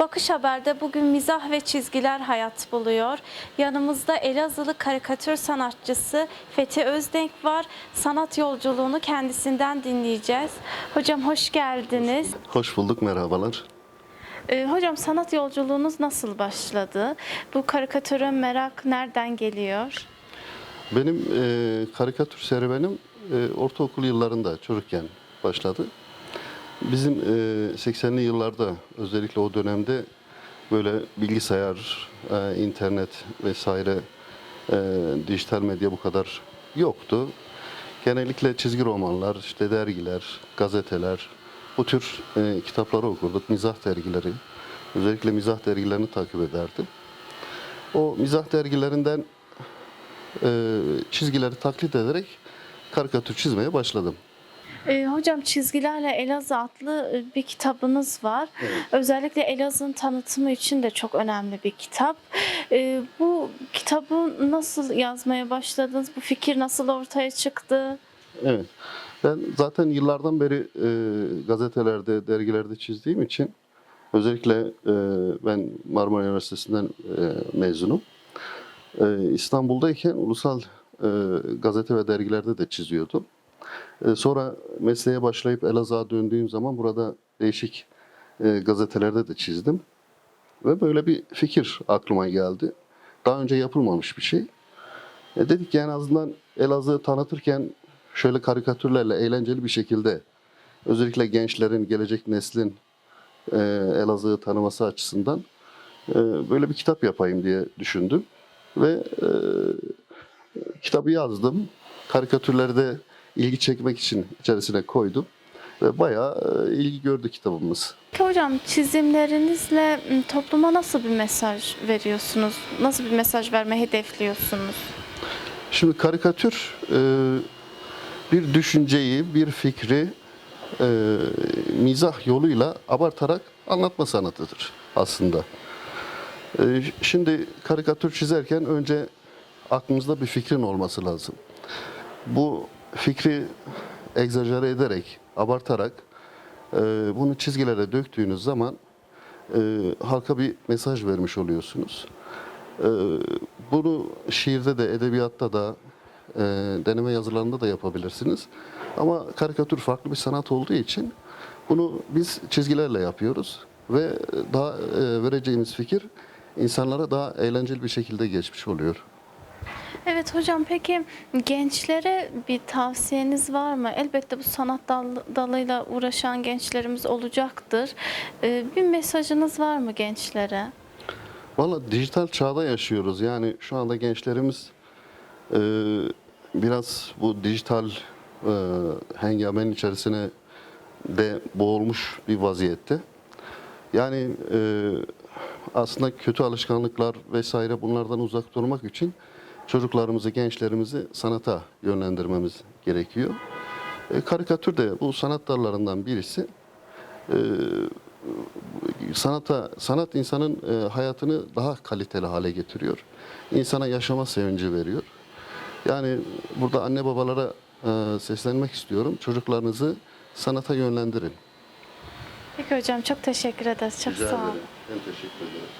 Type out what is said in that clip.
Bakış Haber'de bugün mizah ve çizgiler hayat buluyor. Yanımızda Elazığlı karikatür sanatçısı Fethi Özdenk var. Sanat yolculuğunu kendisinden dinleyeceğiz. Hocam hoş geldiniz. Hoş bulduk, merhabalar. Ee, hocam sanat yolculuğunuz nasıl başladı? Bu karikatüre merak nereden geliyor? Benim e, karikatür serüvenim e, ortaokul yıllarında çocukken başladı. Bizim e, 80'li yıllarda özellikle o dönemde böyle bilgisayar, e, internet vesaire e, dijital medya bu kadar yoktu. Genellikle çizgi romanlar, işte dergiler, gazeteler, bu tür e, kitapları okurduk, mizah dergileri. Özellikle mizah dergilerini takip ederdim. O mizah dergilerinden e, çizgileri taklit ederek karikatür çizmeye başladım. Ee, hocam Çizgilerle Elazığ adlı e, bir kitabınız var. Özellikle Elazığ'ın tanıtımı için de çok önemli bir kitap. Ee, bu kitabı nasıl yazmaya başladınız? Bu fikir nasıl ortaya çıktı? Evet. Ben zaten yıllardan beri e, gazetelerde, dergilerde çizdiğim için özellikle e, ben Marmara Üniversitesi'nden e, mezunum. E, İstanbul'dayken ulusal e, gazete ve dergilerde de çiziyordum. E, sonra mesleğe başlayıp Elazığ'a döndüğüm zaman burada değişik e, gazetelerde de çizdim. Ve böyle bir fikir aklıma geldi. Daha önce yapılmamış bir şey. E dedik ki en azından Elazığ'ı tanıtırken şöyle karikatürlerle eğlenceli bir şekilde özellikle gençlerin, gelecek neslin e, Elazığ'ı tanıması açısından böyle bir kitap yapayım diye düşündüm. Ve e, kitabı yazdım. Karikatürleri de ilgi çekmek için içerisine koydum. Ve bayağı e, ilgi gördü kitabımız. Peki hocam çizimlerinizle m, topluma nasıl bir mesaj veriyorsunuz? Nasıl bir mesaj verme hedefliyorsunuz? Şimdi karikatür e, bir düşünceyi, bir fikri e, mizah yoluyla abartarak anlatma sanatıdır aslında. Şimdi karikatür çizerken önce aklımızda bir fikrin olması lazım. Bu fikri egzajere ederek, abartarak e, bunu çizgilere döktüğünüz zaman e, halka bir mesaj vermiş oluyorsunuz. Ee, Bunu şiirde de, edebiyatta da, e, deneme yazılarında da yapabilirsiniz. Ama karikatür farklı bir sanat olduğu için bunu biz çizgilerle yapıyoruz ve daha e, vereceğimiz fikir insanlara daha eğlenceli bir şekilde geçmiş oluyor. Evet hocam peki gençlere bir tavsiyeniz var mı? Elbette bu sanat dal- dalıyla uğraşan gençlerimiz olacaktır. Ee, bir mesajınız var mı gençlere? Valla dijital çağda yaşıyoruz. Yani şu anda gençlerimiz e, biraz bu dijital e, hengamenin içerisine de boğulmuş bir vaziyette. Yani e, aslında kötü alışkanlıklar vesaire bunlardan uzak durmak için çocuklarımızı, gençlerimizi sanata yönlendirmemiz gerekiyor. E, karikatür de bu sanat dallarından birisi. E, sanata sanat insanın e, hayatını daha kaliteli hale getiriyor. İnsana yaşama sevinci veriyor. Yani burada anne babalara e, seslenmek istiyorum. Çocuklarınızı sanata yönlendirin. Peki hocam çok teşekkür ederiz. Çok sağ olun. Ben teşekkür ederim.